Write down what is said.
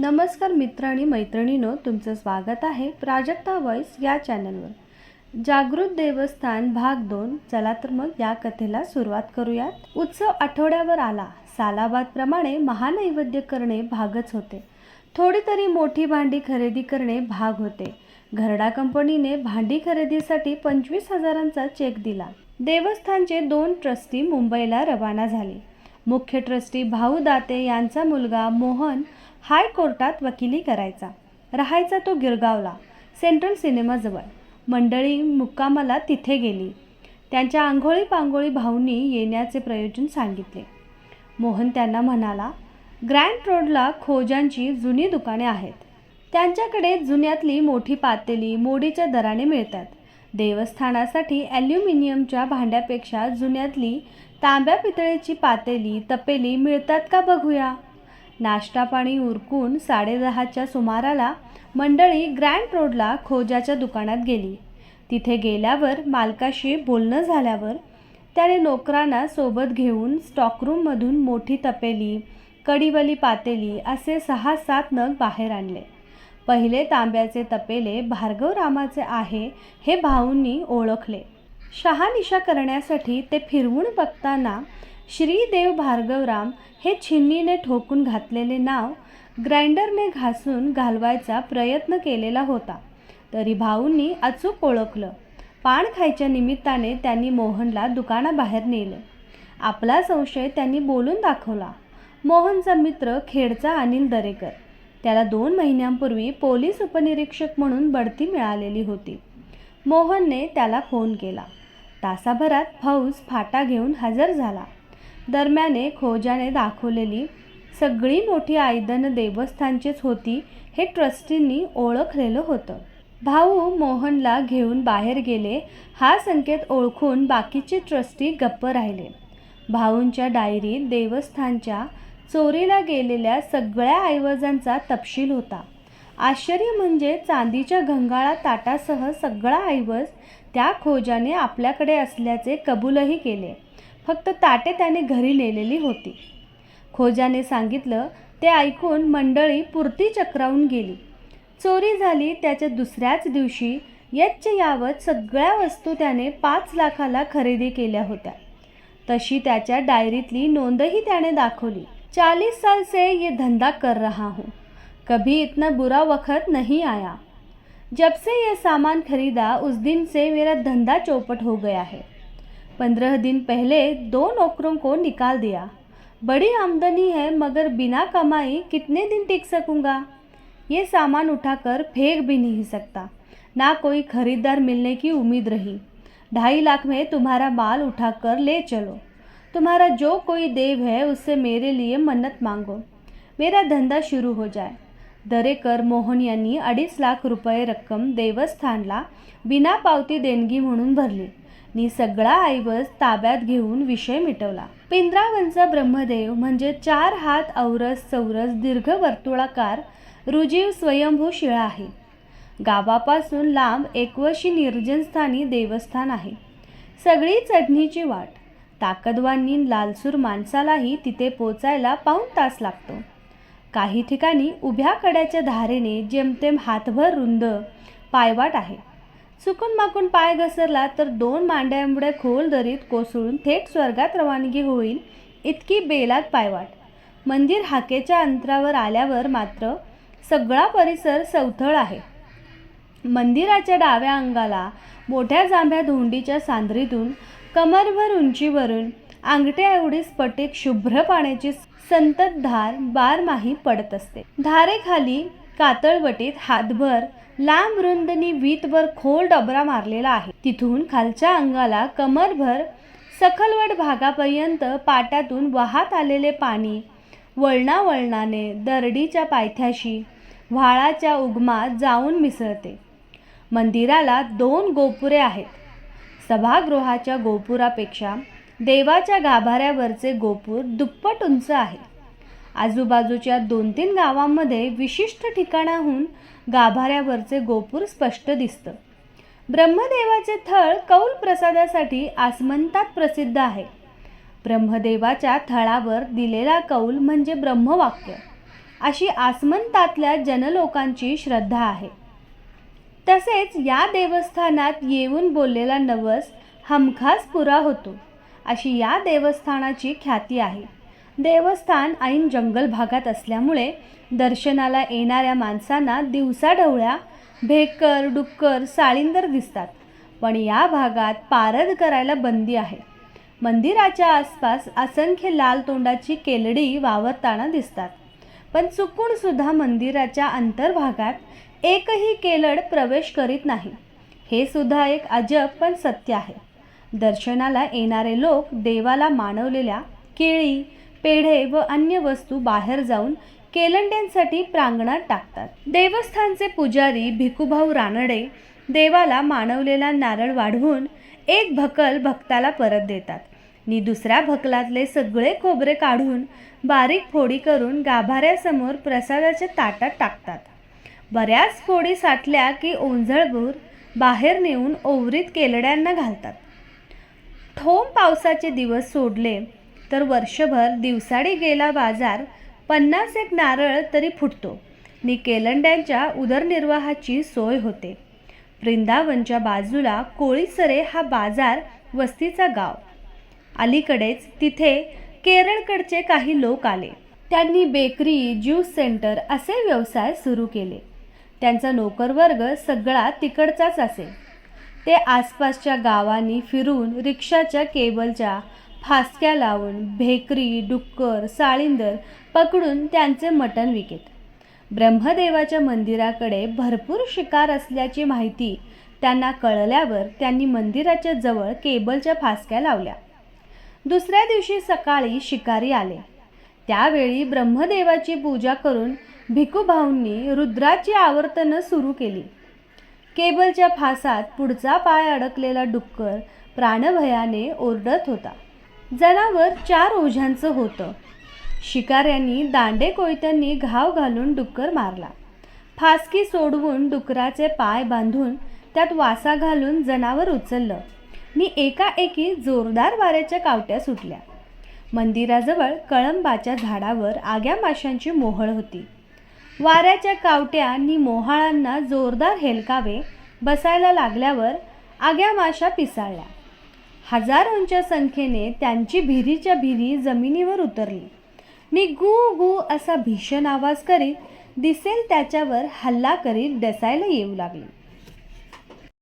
नमस्कार मित्र आणि मैत्रिणींनो तुमचं स्वागत आहे प्राजक्ता वॉइस या चॅनलवर. जागृत देवस्थान भाग दोन चला तर मग या कथेला सुरुवात करूयात. उत्सव आठवड्यावर आला. सालाबादप्रमाणे महानैवेद्य करणे भागच होते. थोडी तरी मोठी भांडी खरेदी करणे भाग होते. घरडा कंपनीने भांडी खरेदीसाठी पंचवीस हजारांचा चेक दिला. देवस्थानचे दोन ट्रस्टी मुंबईला रवाना झाले. मुख्य ट्रस्टी भाऊ दाते यांचा मुलगा मोहन हायकोर्टात वकिली करायचा. राहायचा तो गिरगावला सेंट्रल सिनेमाजवळ. मंडळी मुक्कामाला तिथे गेली. त्यांच्या आंघोळी पांघोळी भाऊंनी येण्याचे प्रयोजन सांगितले. मोहन त्यांना म्हणाला ग्रँड रोडला खोजांची जुनी दुकाने आहेत. त्यांच्याकडे जुन्यातली मोठी पातेली मोडीच्या दराने मिळतात. देवस्थानासाठी ॲल्युमिनियमच्या भांड्यापेक्षा जुन्यातली तांब्या पितळेची पातेली तपेली मिळतात का बघूया? नाश्ता पाणी उरकून साडेदहाच्या सुमाराला मंडळी ग्रँड रोडला खोजाच्या दुकानात गेली. तिथे गेल्यावर मालकाशी बोलणं झाल्यावर त्याने नोकरांना सोबत घेऊन स्टॉकरूममधून मोठी तपेली कडीवली पातेली असे सहा सात नग बाहेर आणले. पहिले तांब्याचे तपेले भार्गवरामाचे आहे हे भाऊंनी ओळखले. शहानिशा करण्यासाठी ते फिरवून बघताना श्रीदेव भार्गवराम हे छिन्नीने ठोकून घातलेले नाव ग्राइंडरने घासून घालवायचा प्रयत्न केलेला होता. तरी भाऊंनी अचूक ओळखलं. पान खायच्या निमित्ताने त्यांनी मोहनला दुकानाबाहेर नेलं. आपला संशय त्यांनी बोलून दाखवला. मोहनचा मित्र खेडचा अनिल दरेकर. त्याला दोन महिन्यांपूर्वी पोलीस उपनिरीक्षक म्हणून बढती मिळालेली होती. मोहनने त्याला फोन केला. तासाभरात फौज फाटा घेऊन हजर झाला. दरम्याने खोजाने दाखवलेली सगळी मोठी आयदन देवस्थानचीच होती हे ट्रस्टींनी ओळखलेलं होतं. भाऊ मोहनला घेऊन बाहेर गेले हा संकेत ओळखून बाकीचे ट्रस्टी गप्प राहिले. भाऊंच्या डायरीत देवस्थानच्या चोरीला गेलेल्या सगळ्या ऐवजांचा तपशील होता. आश्चर्य म्हणजे चांदीच्या घंगाळा ताटासह सगळा ऐवज त्या खोजाने आपल्याकडे असल्याचे कबूलही केले. फक्त ताटे त्याने घरी नेलेली होती. खोजाने सांगितलं ते ऐकून मंडळी पुरती चक्रावून गेली. चोरी झाली त्याच्या दुसऱ्याच दिवशी यच्च यावत सगळ्या वस्तू त्याने पाच लाखाला खरेदी केल्या होत्या. तशी त्याच्या डायरीतली नोंदही त्याने दाखवली. चालीस साल से ये धंधा कर रहा हूँ. कभी इतना बुरा वक्त नहीं आया. जब से ये सामान खरीदा उस दिन से मेरा धंधा चौपट हो गया है. पंद्रह दिन पहले दो नौकरों को निकाल दिया। बड़ी आमदनी है, मगर बिना कमाई कितने दिन टिक सकूँगा? ये सामान उठाकर फेंक भी नहीं सकता। ना कोई खरीदार मिलने की उम्मीद रही। ढाई लाख में तुम्हारा माल उठाकर ले चलो। तुम्हारा जो कोई देव है, उससे मेरे लिए मन्नत मांगो। मेरा धंदा शुरू हो जाए। दरेकर मोहन यांनी अडीच लाख रुपये रक्कम देवस्थानला बिना पावती देणगी म्हणून भरली। त्यांनी सगळा ऐवज ताब्यात घेऊन विषय मिटवला. पिंद्रावनचा ब्रह्मदेव म्हणजे चार हात औरस चौरस दीर्घ वर्तुळाकार रुजीव स्वयंभू शिळा आहे. गावापासून लांब एकवशी निर्जनस्थानी देवस्थान आहे. सगळी चढणीची वाट ताकदवानी लालसूर माणसालाही तिथे पोचायला पाऊण तास लागतो. काही ठिकाणी उभ्या कड्याच्या धारेने जेमतेम हातभर रुंद पायवाट आहे. चुकून माकून पाय घसरला तर दोन मांड्यामुळे खोल दरीत कोसळून थेट स्वर्गात रवानगी होईल इतकी बेलात पायवाट. मंदिर हाकेच्या अंतरावर आल्यावर मात्र सगळा परिसर सवथळ आहे. मंदिराच्या डाव्या अंगाला मोठ्या जांभ्या धोंडीच्या सांद्रीतून कमरभर उंचीवरून आंगठ्या एवढी स्फटिक शुभ्र पाण्याची संततधार बारमाही पडत असते. धारेखाली कातळवटीत हातभर लांब रुंदनी वीतभर खोल डबरा मारलेला आहे. तिथून खालच्या अंगाला कमरभर सखलवट भागापर्यंत पाटातून वाहत आलेले पाणी वळणावळणाने दरडीच्या पायथ्याशी व्हाळाच्या उगमात जाऊन मिसळते. मंदिराला दोन गोपुरे आहेत. सभागृहाच्या गोपुरापेक्षा देवाच्या गाभाऱ्यावरचे गोपूर दुप्पट उंच आहे. आजूबाजूच्या दोन तीन गावांमध्ये विशिष्ट ठिकाणाहून गाभाऱ्यावरचे गोपूर स्पष्ट दिसतं. ब्रह्मदेवाचे थळ कौल प्रसादासाठी आसमंतात प्रसिद्ध आहे. ब्रह्मदेवाच्या थळावर दिलेला कौल म्हणजे ब्रह्मवाक्य. अशी आसमंतातल्या जनलोकांची श्रद्धा आहे. तसेच या देवस्थानात येऊन बोललेला नवस हमखास पुरा होतो अशी या देवस्थानाची ख्याती आहे. देवस्थान ऐन जंगल भागात असल्यामुळे दर्शनाला येणाऱ्या माणसांना दिवसाढवळ्या भेकर डुक्कर साळींदर दिसतात. पण या भागात पारद करायला बंदी आहे. मंदिराच्या आसपास असंख्य लाल तोंडाची केलडी वावरताना दिसतात. पण चुकून सुद्धा मंदिराच्या अंतर्भागात एकही केलड प्रवेश करीत नाही. हे सुद्धा एक अजब पण सत्य आहे. दर्शनाला येणारे लोक देवाला मानवलेल्या केळी पेढे व अन्य वस्तू बाहेर जाऊन केलंड्यांसाठी प्रांगणात टाकतात. देवस्थानचे पुजारी भिकूभाऊ रानडे देवाला मानवलेला नारळ वाढवून एक भकल भक्ताला परत देतात. नि दुसऱ्या भकलातले सगळे खोबरे काढून बारीक फोडी करून गाभाऱ्यासमोर प्रसादाच्या ताटात टाकतात. बऱ्याच फोडी साठल्या की ओंजळभूर बाहेर नेऊन ओवरीत केलड्यांना घालतात. ठोम पावसाचे दिवस सोडले तर वर्षभर दिवसाडी गेला बाजार पन्नास एक नारळ तरी फुटतो. नि केलंड्यांच्या उदरनिर्वाहाची सोय होते. वृंदावनच्या बाजूला कोळीसरे हा बाजार वस्तीचा गाव. अलीकडेच तिथे केरळकडचे काही लोक आले. त्यांनी बेकरी ज्यूस सेंटर असे व्यवसाय सुरू केले. त्यांचा नोकरवर्ग सगळा तिकडचाच असे. ते आसपासच्या गावांनी फिरून रिक्षाच्या केबलच्या फासक्या लावून भेकरी डुक्कर साळींदर पकडून त्यांचे मटण विकेत. ब्रह्मदेवाच्या मंदिराकडे भरपूर शिकार असल्याची माहिती त्यांना कळल्यावर त्यांनी मंदिराच्या जवळ केबलच्या फासक्या लावल्या. दुसऱ्या दिवशी सकाळी शिकारी आले. त्यावेळी ब्रह्मदेवाची पूजा करून भिकूभाऊंनी रुद्राची आवर्तनं सुरू केली. केबलच्या फासात पुढचा पाय अडकलेला डुक्कर प्राणभयाने ओरडत होता. जनावर चार ओझ्यांचं होतं. शिकाऱ्यांनी दांडे कोयत्यांनी घाव घालून डुक्कर मारला. फासकी सोडवून डुकराचे पाय बांधून त्यात वासा घालून जनावर उचललं. मी एकाएकी जोरदार वाऱ्याच्या कावट्या सुटल्या. मंदिराजवळ कळंबाच्या झाडावर आग्या माशांची मोहळ होती. वाऱ्याच्या कावट्यांनी मोहाळांना जोरदार हेलकावे बसायला लागल्यावर आग्या माशा पिसाळल्या. हजारोंच्या संख्येने त्यांची भिरीच्या भिरी जमिनीवर उतरली. नि गु गू असा भीषण आवाज करीत दिसेल त्याच्यावर हल्ला करीत डसायला येऊ लागली.